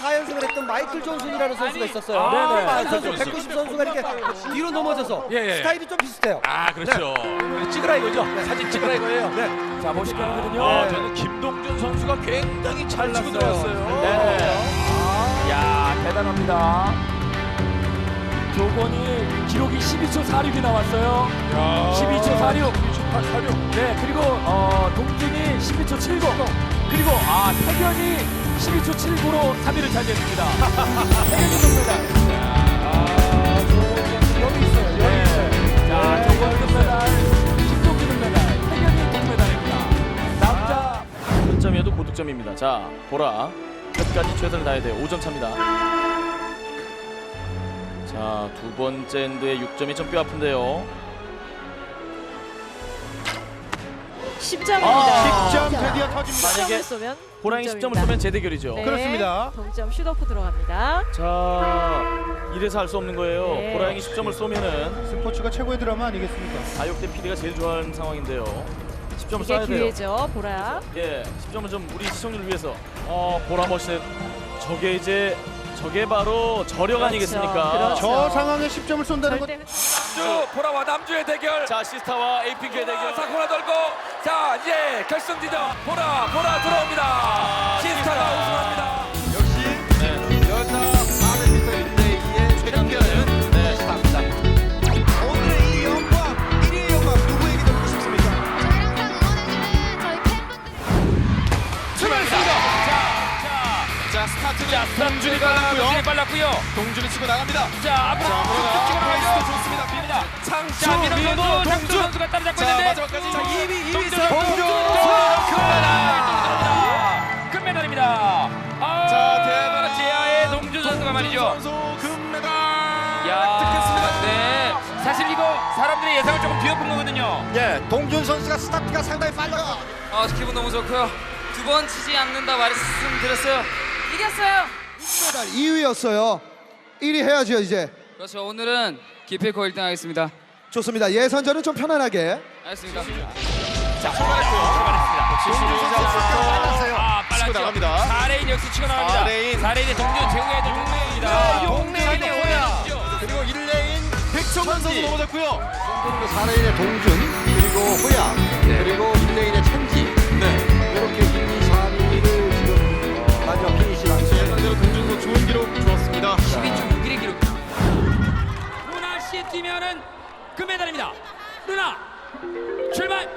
54연승을 했던 마이클 존슨이라는 선수가 있었어요. 아, 네네. 그 선수 존슨. 190 선수가 이렇게 뒤로 넘어져서 예, 예. 스타일이 좀 비슷해요. 아 그렇죠. 찍으라 이거죠. 사진 찍으라 이거예요. 네. 자, 멋있게 하거든요. 어, 저는 김동준 선수가 굉장히 잘 치고 들어왔어요. 네. 야 대단합니다. 조건이 기록이 12초 46이 나왔어요. 12초 46. 46. 네 그리고 어, 동준이 12초 70. 그리고 아 태견이 12초 79로 3위를 차지했습니다. 태견이 동메달. 아, 여기 있어요. 여기 네. 있어요. 자 조건 금메달, 김동준 금메달, 태견이 동메달입니다. 남자. 득점이어도 고득점입니다. 자 보라 끝까지 최선을 다해야 돼요. 5점 차입니다. 자 두 번째 엔드의 6점이 좀 뼈 아픈데요. 10점입니다. 아, 10점 드디어 터집니다. 만약에 10점을 쏘면 호랑이 10점을 동점입니다. 쏘면 재대결이죠. 네, 그렇습니다. 동점 슛오프 들어갑니다. 자 이래서 할수 없는 거예요. 네. 호랑이 10점을 쏘면은 스포츠가 최고의 드라마 아니겠습니까? 아육대 PD가 제일 좋아하는 상황인데요. 10점을 이게 쏴야 돼요. 기회죠, 보라. 예, 10점은 좀 우리 시청률을 위해서. 어, 보라 멋있. 저게 이제 저게 바로 저력 그렇죠, 아니겠습니까? 그렇죠. 저 상황에 10점을 쏜다는 건 절대 주 보라와 남주의 대결. 자, 시스타와 에이핑크의 대결. 사코나 돌고 자 이제 결승지점 보라 보라 들어옵니다. 시스타가 우승합니다. 자, 남준이 빨랐고요. 빨랐고요. 동준이 치고 나갑니다. 자 앞으로 자, 쭉쭉 나가죠. 페이스도 좋습니다. 빕니다. 창수, 자 민호 동준. 선수가 따라잡고 자, 있는데 마지막까지. 자, 2위, 2위, 동준 동준. 금메달 금메달입니다. 아, 자, 대단한 지하의 동준 선수가 말이죠. 선수 금메달 야. 네. 사실 이거 사람들의 예상을 조금 뒤엎은 거거든요. 예, 동준 선수가 스타트가 상당히 빨라요. 아, 기분 너무 좋고요. 두 번 치지 않는다 말씀드렸어요. 이겼어요. 메달 2위였어요. 1위 해야죠 이제. 그렇죠. 오늘은 기필코 1등 하겠습니다. 좋습니다. 예선전은 좀 편안하게. 알겠습니다. 자, 출발했고요. 출발했습니다. 동준 선수가 빨랐어요. 아, 치고 빨랐죠. 나갑니다. 4레인 역시 치고 나갑니다. 4레인. 4레인의 동준 애들 동네입니다. 동네의 호야. 그리고 1레인 백종원 선수 넘어졌고요. 4레인의 동준 그리고 호야 그리고 1레인의 천지 이렇게 2, 선수 좋은 기록 좋았습니다. 12.6일의 기록. 루나 씨 뛰면은 금메달입니다. 루나 출발.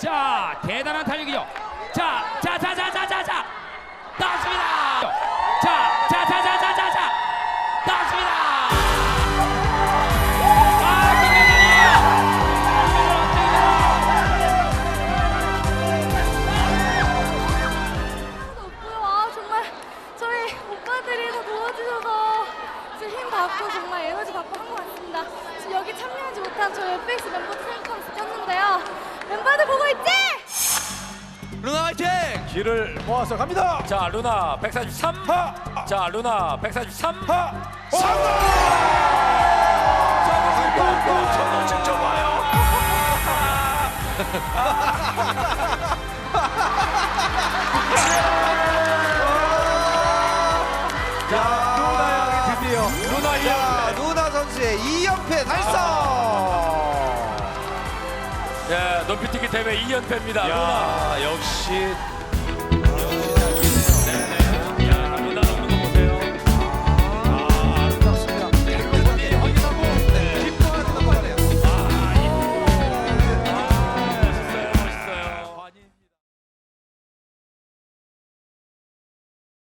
자, 대단한 탄력이죠. 자, 자, 자, 자, 자, 자, 자. 나왔습니다. 못한 저희 FX 멤버들 생각하면서 뛰었는데요. 멤버들 보고 있지? 루나 화이팅! 길을 모아서 갑니다. 자, 루나 143. 자, 루나 143. 저도 직접 와요. 루 자, 루나 선수의 2연패 달성. 예, 높이뛰기 대회 2연패입니다. 루나. 야, 역시